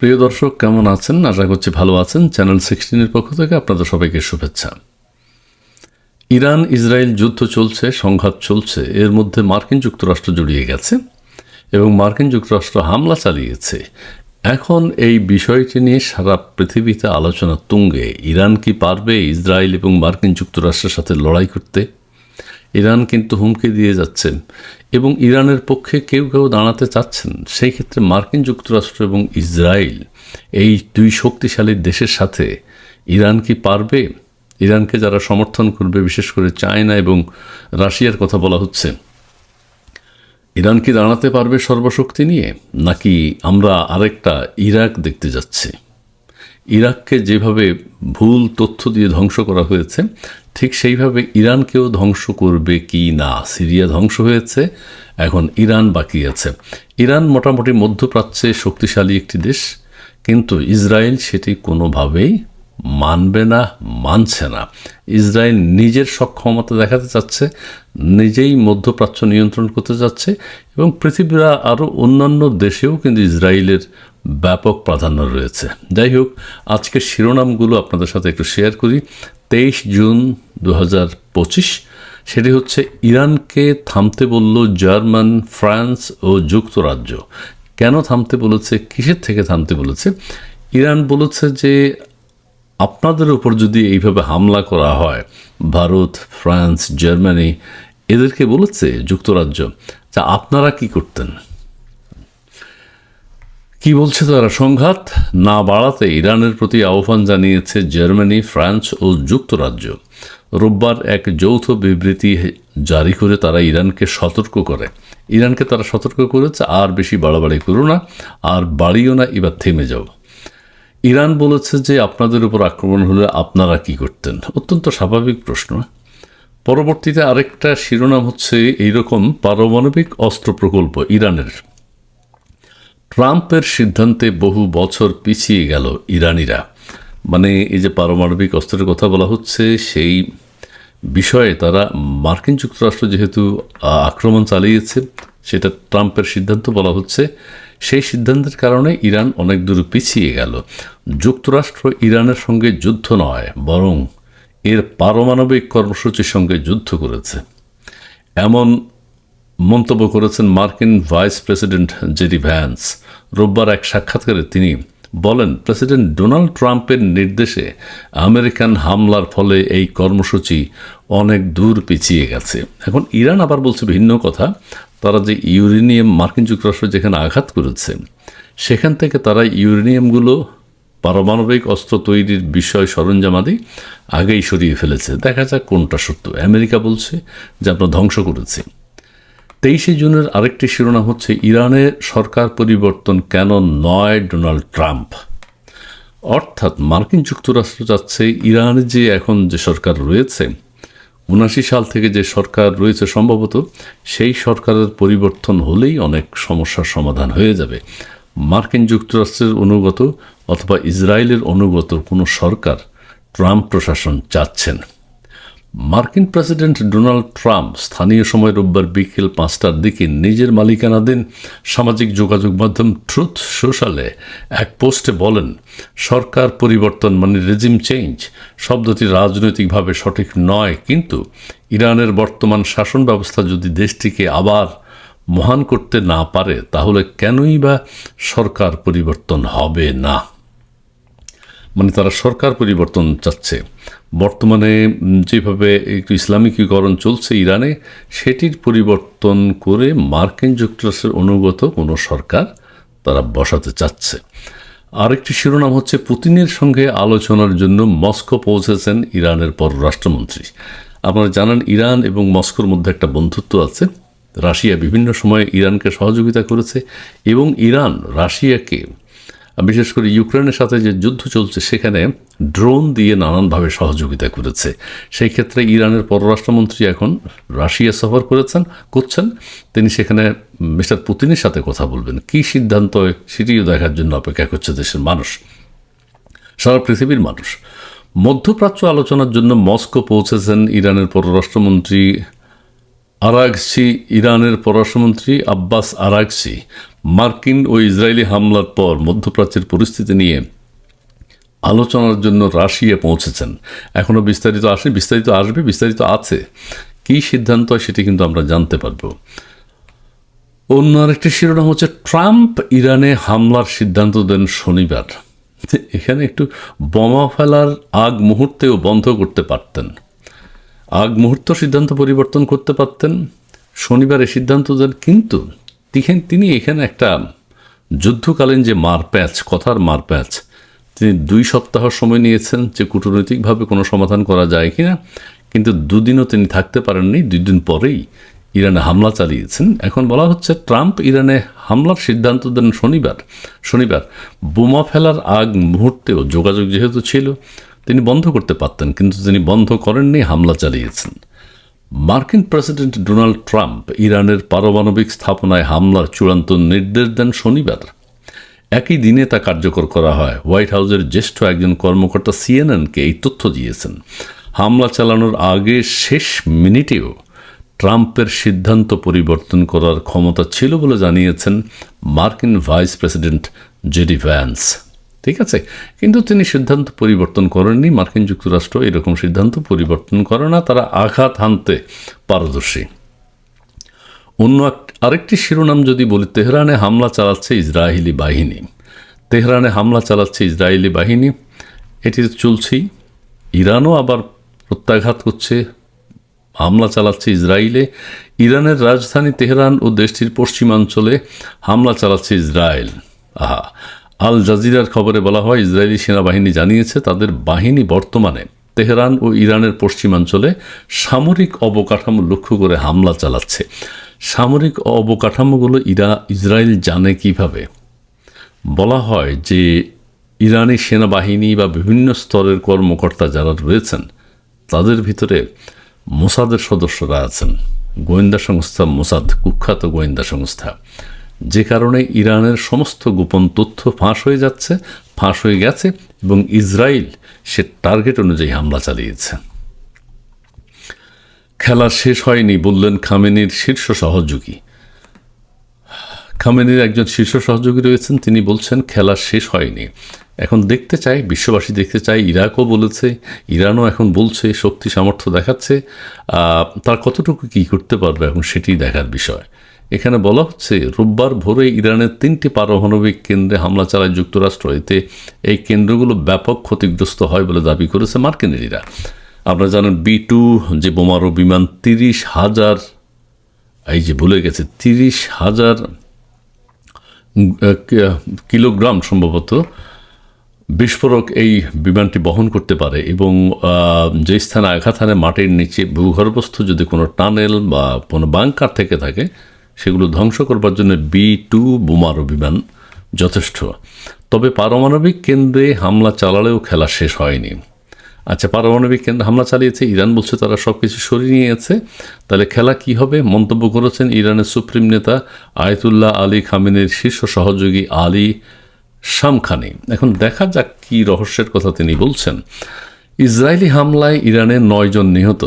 প্রিয় দর্শক, কেমন আছেন? আশা করছি ভালো আছেন। চ্যানেল সিক্সটিনের পক্ষ থেকে আপনাদের সবাইকে শুভেচ্ছা। ইরান ইসরায়েল যুদ্ধ চলছে, সংঘাত চলছে। এর মধ্যে মার্কিন যুক্তরাষ্ট্র জড়িয়ে গেছে এবং মার্কিন যুক্তরাষ্ট্র হামলা চালিয়েছে। এখন এই বিষয়টি নিয়ে সারা পৃথিবীতে আলোচনা তুঙ্গে। ইরান কি পারবে ইসরায়েল এবং মার্কিন যুক্তরাষ্ট্রের সাথে লড়াই করতে? ইরান কিন্তু হুমকি দিয়ে যাচ্ছেন। এবং ইরানের পক্ষে কেউ কেউ দাঁড়াতে চাচ্ছেন। সেই ক্ষেত্রে মার্কিন যুক্তরাষ্ট্র এবং ইসরায়েল এই দুই শক্তিশালী দেশের সাথে ইরান কি পারবে? ইরানকে যারা সমর্থন করবে, বিশেষ করে চায়না এবং রাশিয়ার কথা বলা হচ্ছে, ইরান কি দাঁড়াতে পারবে সর্বশক্তি নিয়ে? নাকি আমরা আরেকটা ইরাক দেখতে যাচ্ছি? ইরাককে যেভাবে ভুল তথ্য দিয়ে ধ্বংস করা হয়েছে, ঠিক সেইভাবে ইরানকেও ধ্বংস করবে কি না? সিরিয়া ধ্বংস হয়েছে, এখন ইরান বাকি আছে। ইরান মোটামুটি মধ্যপ্রাচ্যে শক্তিশালী একটি দেশ, কিন্তু ইসরায়েল সেটি কোনোভাবেই মানবে না, মানছে না। ইসরায়েল নিজের সক্ষমতা দেখাতে চাচ্ছে, নিজেই মধ্যপ্রাচ্য নিয়ন্ত্রণ করতে যাচ্ছে এবং পৃথিবীরা আরও অন্যান্য দেশেও কিন্তু ইসরায়েলের ব্যাপক প্রাধান্য রয়েছে। যাই হোক আজকের শিরোনামগুলো আপনাদের সাথে একটু শেয়ার করি। তেইশ জুন দু সেটি হচ্ছে ইরানকে থামতে বলল জার্মান, ফ্রান্স ও যুক্তরাজ্য। কেন থামতে বলেছে? কিসের থেকে থামতে বলেছে? ইরান বলেছে যে আপনাদের উপর যদি এইভাবে হামলা করা হয়, ভারত, ফ্রান্স, জার্মানি, এদেরকে বলেছে যুক্তরাজ্য যা আপনারা কি করতেন? কি বলছে তারা? সংঘাত না বাড়াতে ইরানের প্রতি আহ্বান জানিয়েছে জার্মানি, ফ্রান্স ও যুক্তরাজ্য। রোববার এক যৌথ বিবৃতি জারি করে তারা ইরানকে সতর্ক করে। ইরানকে তারা সতর্ক করেছে, আর বেশি বাড়াবাড়ি করো না, আর বাড়িও না, এবার থেমে যাও। ইরান বলেছে যে, আপনাদের উপর আক্রমণ হলে আপনারা কি করতেন? অত্যন্ত স্বাভাবিক প্রশ্ন। পরবর্তীতে আরেকটা শিরোনাম হচ্ছে, এইরকম পারমাণবিক অস্ত্র প্রকল্প ইরানের। ট্রাম্পের সিদ্ধান্তে বহু বছর পিছিয়ে গেল ইরানিরা। মানে এই যে পারমাণবিক অস্ত্রের কথা বলা হচ্ছে, সেই বিষয়ে তারা মার্কিন যুক্তরাষ্ট্র যেহেতু আক্রমণ চালিয়েছে, সেটা ট্রাম্পের সিদ্ধান্ত বলা হচ্ছে। সেই সিদ্ধান্তের কারণে ইরান অনেক দূর পিছিয়ে গেল। যুক্তরাষ্ট্র ইরানের সঙ্গে যুদ্ধ নয়, বরং এর পারমাণবিক কর্মসূচির সঙ্গে যুদ্ধ করেছে। এমন মন্তব্য করেছেন মার্কিন ভাইস প্রেসিডেন্ট জেরি ভ্যান্স। রোববার এক সাক্ষাৎকারে তিনি বলেন, প্রেসিডেন্ট ডোনাল্ড ট্রাম্পের নির্দেশে আমেরিকান হামলার ফলে এই কর্মসূচি অনেক দূর পিছিয়ে গেছে। এখন ইরান আবার বলছে ভিন্ন কথা। তারা যে ইউরেনিয়াম, মার্কিন যুক্তরাষ্ট্র যেখানে আঘাত করেছে, সেখান থেকে তারা ইউরেনিয়ামগুলো পারমাণবিক অস্ত্র তৈরির বিষয় সরঞ্জামাদি আগেই সরিয়ে ফেলেছে। দেখা যাক কোনটা সত্য। আমেরিকা বলছে যে আমরা ধ্বংস করেছি। তেইশে জুনের আরেকটি শিরোনাম হচ্ছে, ইরানের সরকার পরিবর্তন কেন নয় ডোনাল্ড ট্রাম্প? অর্থাৎ মার্কিন যুক্তরাষ্ট্র যাচ্ছে ইরানের যে এখন যে সরকার রয়েছে উনাশি সাল থেকে যে সরকার রয়েছে সম্ভবত, সেই সরকারের পরিবর্তন হলেই অনেক সমস্যার সমাধান হয়ে যাবে। মার্কিন যুক্তরাষ্ট্রের অনুগত অথবা ইসরায়েলের অনুগত কোনো সরকার ট্রাম্প প্রশাসন চাচ্ছেন। মার্কিন প্রেসিডেন্ট ডোনাল্ড ট্রাম্প স্থানীয় সময় রোববার বিকেল পাঁচটার দিকে নিজের মালিকানাধীন সামাজিক যোগাযোগ মাধ্যম ট্রুথ সোশ্যালে এক পোস্টে বলেন, সরকার পরিবর্তন মানে রেজিম চেঞ্জ। শব্দটি রাজনৈতিকভাবে সঠিক নয়, কিন্তু ইরানের বর্তমান শাসন ব্যবস্থা যদি দেশটিকে আবার মহান করতে না পারে, তাহলে কেনই বা সরকার পরিবর্তন হবে না? মানে তারা সরকার পরিবর্তন চাচ্ছে। বর্তমানে যেভাবে একটু ইসলামিকীকরণ চলছে ইরানে, সেটির পরিবর্তন করে মার্কিন যুক্তরাষ্ট্রের অনুগত কোনো সরকার তারা বসাতে চাচ্ছে। আরেকটি শিরোনাম হচ্ছে, পুতিনের সঙ্গে আলোচনার জন্য মস্কো পৌঁছেছেন ইরানের পররাষ্ট্রমন্ত্রী। আপনারা জানেন, ইরান এবং মস্কোর মধ্যে একটা বন্ধুত্ব আছে। রাশিয়া বিভিন্ন সময়ে ইরানকে সহযোগিতা করেছে এবং ইরান রাশিয়াকে বিশেষ করে ইউক্রেনের সাথে যে যুদ্ধ চলছে, সেখানে ড্রোন দিয়ে নানানভাবে সহযোগিতা করেছে। সেই ক্ষেত্রে ইরানের পররাষ্ট্রমন্ত্রী এখন রাশিয়া সফর করেছেন, করছেন। তিনি সেখানে মিস্টার পুতিনের সাথে কথা বলবেন। কী সিদ্ধান্ত, সেটিও দেখার জন্য অপেক্ষা করছে দেশের মানুষ। সারা পৃথিবীর মানুষ। মধ্যপ্রাচ্য আলোচনার জন্য মস্কো পৌঁছেছেন ইরানের পররাষ্ট্রমন্ত্রী আরাগসি, ইরানের পররাষ্ট্রমন্ত্রী আব্বাস আরাগসি, মার্কিন ও ইসরায়েলি হামলার পর মধ্যপ্রাচ্যের পরিস্থিতি নিয়ে আলোচনার জন্য রাশিয়া পৌঁছেছেন। এখনও বিস্তারিত আসে, বিস্তারিত আসবে, বিস্তারিত আছে। কী সিদ্ধান্ত হয় সেটি কিন্তু আমরা জানতে পারব। অন্য আরেকটি শিরোনাম হচ্ছে ট্রাম্প ইরানে হামলার সিদ্ধান্ত দেন শনিবার। এখানে একটু বোমা ফেলার আগ মুহূর্তেও বন্ধ করতে পারতেন। আগ মুহূর্ত সিদ্ধান্ত পরিবর্তন করতে পারতেন। শনিবার এই সিদ্ধান্ত দেন, কিন্তু তিনি এখানে একটা যুদ্ধকালীন যে মারপ্যাচ, কথার মারপ্যাচ, তিনি দুই সপ্তাহ সময় নিয়েছেন যে কূটনৈতিকভাবে কোনো সমাধান করা যায় কিনা, কিন্তু দুদিনও তিনি থাকতে পারেননি। দুই দিন পরেই ইরানে হামলা চালিয়েছেন। এখন বলা হচ্ছে ট্রাম্প ইরানে হামলার সিদ্ধান্ত দেন শনিবার। শনিবার বোমা ফেলার আগ মুহূর্তেও যোগাযোগ যেহেতু ছিল তিনি বন্ধ করতে পারতেন, কিন্তু তিনি বন্ধ করেননি, হামলা চালিয়েছেন। মার্কিন প্রেসিডেন্ট ডোনাল্ড ট্রাম্প ইরানের পারমাণবিক স্থাপনায় হামলার চূড়ান্ত নির্দেশ দেন শনিবার। একই দিনে তা কার্যকর করা হয়। হোয়াইট হাউসের জ্যেষ্ঠ একজন কর্মকর্তা সিএনএনকে এই তথ্য দিয়েছেন। হামলা চালানোর আগে শেষ মিনিটেও ট্রাম্পের সিদ্ধান্ত পরিবর্তন করার ক্ষমতা ছিল বলে জানিয়েছেন মার্কিন ভাইস প্রেসিডেন্ট জেডি ভ্যান্স। ঠিক আছে? কিন্তু তিনি সিদ্ধান্ত পরিবর্তন করেননি। মার্কিন যুক্তরাষ্ট্র এরকম সিদ্ধান্ত পরিবর্তন করে না, তারা আঘাত হানতে পারদর্শী। অন্য আরেকটি শিরোনাম যদি বলি, তেহরানে হামলা চালাচ্ছে ইসরায়েলি বাহিনী। তেহরানে হামলা চালাচ্ছে ইসরায়েলি বাহিনী। এটি চলছেই। ইরানও আবার প্রত্যাঘাত করছে। হামলা চালাচ্ছে ইসরায়েলে। ইরানের রাজধানী তেহরান ও দেশটির পশ্চিমাঞ্চলে হামলা চালাচ্ছে ইসরায়েল। আহা! আল জাজিরার খবরে বলা হয়, ইসরায়েলি সেনাবাহিনী জানিয়েছে, তাদের বাহিনী বর্তমানে তেহরান ও ইরানের পশ্চিমাঞ্চলে সামরিক অবকাঠামো লক্ষ্য করে হামলা চালাচ্ছে। সামরিক অবকাঠামোগুলো ইরা, ইসরায়েল জানে কীভাবে? বলা হয় যে, ইরানি সেনাবাহিনী বা বিভিন্ন স্তরের কর্মকর্তা যারা রয়েছেন, তাদের ভিতরে মোসাদের সদস্যরা আছেন। গোয়েন্দা সংস্থা মোসাদ, কুখ্যাত গোয়েন্দা সংস্থা। যে কারণে ইরানের সমস্ত গোপন তথ্য ফাঁস হয়ে যাচ্ছে, ফাঁস হয়ে গেছে এবং ইসরায়েল সে টার্গেট অনুযায়ী হামলা চালিয়েছে। খেলা শেষ হয়নি, বললেন খামেনির শীর্ষ সহযোগী। খামেনির একজন শীর্ষ সহযোগী রয়েছেন, তিনি বলছেন খেলা শেষ হয়নি। এখন দেখতে চাই, বিশ্ববাসী দেখতে চাই, ইরাকও বলেছে, ইরানও এখন বলছে, শক্তি সামর্থ্য দেখাচ্ছে তার কতটুকু কী করতে পারবে এখন সেটি দেখার বিষয়। এখানে বলা হচ্ছে, রোববার ভোরে ইরানের তিনটি পারমাণবিক কেন্দ্রে হামলা চালায় যুক্তরাষ্ট্র। এতে এই কেন্দ্রগুলো ব্যাপক ক্ষতিগ্রস্ত হয় বলে দাবি করেছে মার্কিনেরিরা। আপনারা জানেন, বি টু যে বোমারু বিমান, তিরিশ হাজার, এই যে ভুলে গেছে, তিরিশ হাজার কিলোগ্রাম সম্ভবত বিস্ফোরক এই বিমানটি বহন করতে পারে এবং যে স্থানে আঘাত হানে মাটির নিচে ভূগর্ভস্থ যদি কোনো টানেল বা কোনো বাংকার থেকে থাকে সেগুলো ধ্বংস করবার জন্য বি টু বোমারু বিমান যথেষ্ট। তবে পারমাণবিক কেন্দ্রে হামলা চালালেও খেলা শেষ হয়নি। আচ্ছা পারমাণবিক কেন্দ্রে হামলা চালিয়েছে ইরান বলছে তারা সব কিছু সরিয়ে নিয়েছে। তাহলে খেলা কি হবে? মন্তব্য করেছেন ইরানের সুপ্রিম নেতা আয়তুল্লাহ আলী খামেনের শীর্ষ সহযোগী আলী শামখানি। এখন দেখা যাক কি রহস্যের কথা তিনি বলছেন। ইসরায়েলি হামলায় ইরানের নয়জন নিহত।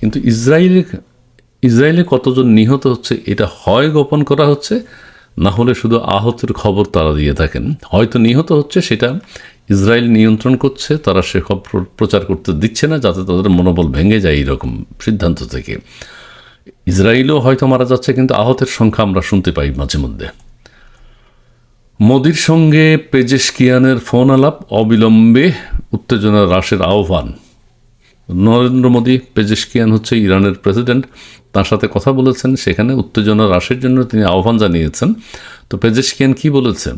কিন্তু ইসরায়েলি ইসরায়েলে কতজন নিহত হচ্ছে, এটা হয় গোপন করা হচ্ছে। না হলে শুধু আহতের খবর তারা দিয়ে থাকেন। হয়তো নিহত হচ্ছে সেটা ইসরায়েল নিয়ন্ত্রণ করছে, তারা সে খবর প্রচার করতে দিচ্ছে না, যাতে তাদের মনোবল ভেঙে যায় এইরকম সিদ্ধান্ত থেকে। ইসরায়েলও হয়তো মারা যাচ্ছে, কিন্তু আহতের সংখ্যা আমরা শুনতে পাই মাঝে মধ্যে। মোদির সঙ্গে পেজেশকিয়ানের ফোন আলাপ অবিলম্বে উত্তেজনা হ্রাসের আহ্বান। নরেন্দ্র মোদী, পেজেশকিয়ান হচ্ছে ইরানের প্রেসিডেন্ট। তার সাথে কথা বলেছেন, সেখানে উত্তেজনা হ্রাসের জন্য তিনি আহ্বান জানিয়েছেন। তো পেজেশকিয়ান কি বলেছেন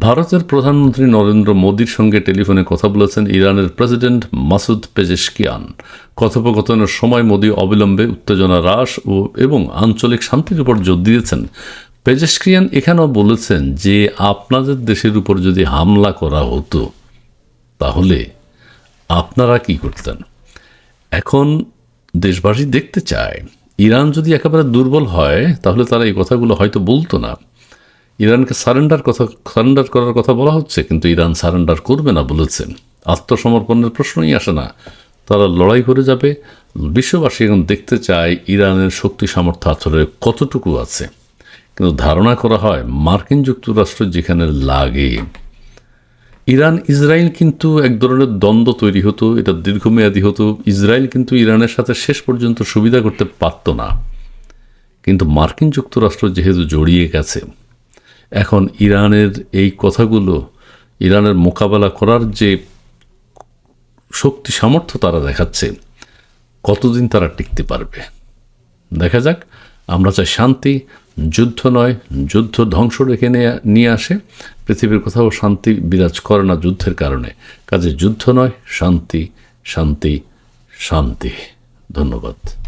ভারতের প্রধানমন্ত্রী নরেন্দ্র মোদীর সঙ্গে টেলিফোনে কথা বলেছেন ইরানের প্রেসিডেন্ট মাসুদ পেজেশকিয়ান। কথোপকথনের সময় মোদী অবিলম্বে উত্তেজনা হ্রাস ও এবং আঞ্চলিক শান্তির উপর জোর দিয়েছেন। পেজেশকিয়ান এখানেও বলেছেন যে, আপনাদের দেশের উপর যদি হামলা করা হতো, তাহলে আপনারা কি করতেন? এখন দেশবাসী দেখতে চায়। ইরান যদি একেবারে দুর্বল হয়, তাহলে তারা এই কথাগুলো হয়তো বলতো না। ইরানকে সারেন্ডার কথা সারেন্ডার করার কথা বলা হচ্ছে, কিন্তু ইরান সারেন্ডার করবে না বলেছে। আত্মসমর্পণের প্রশ্নই আসে না। তারা লড়াই করে যাবে। বিশ্ববাসী এখন দেখতে চায় ইরানের শক্তি সামর্থ্য আসলে কতটুকু আছে। কিন্তু ধারণা করা হয়, মার্কিন যুক্তরাষ্ট্র যেখানে লাগে। ইরান, ইসরায়েল কিন্তু এক ধরনের দ্বন্দ্ব তৈরি হতো, এটা দীর্ঘমেয়াদী হতো। ইসরায়েল কিন্তু ইরানের সাথে শেষ পর্যন্ত সুবিধা করতে পারত না। কিন্তু মার্কিন যুক্তরাষ্ট্র যেহেতু জড়িয়ে গেছে, এখন ইরানের এই কথাগুলো, ইরানের মোকাবেলা করার যে শক্তি সামর্থ্য তারা দেখাচ্ছে, কতদিন তারা টিকতে পারবে? দেখা যাক, আমরা চাই শান্তি যুদ্ধ নয়, যুদ্ধ ধ্বংস রেখে নিয়ে আসে। পৃথিবীর কোথাও শান্তি বিরাজ করে না যুদ্ধের কারণে। কাজে যুদ্ধ নয়, শান্তি শান্তি শান্তি। ধন্যবাদ।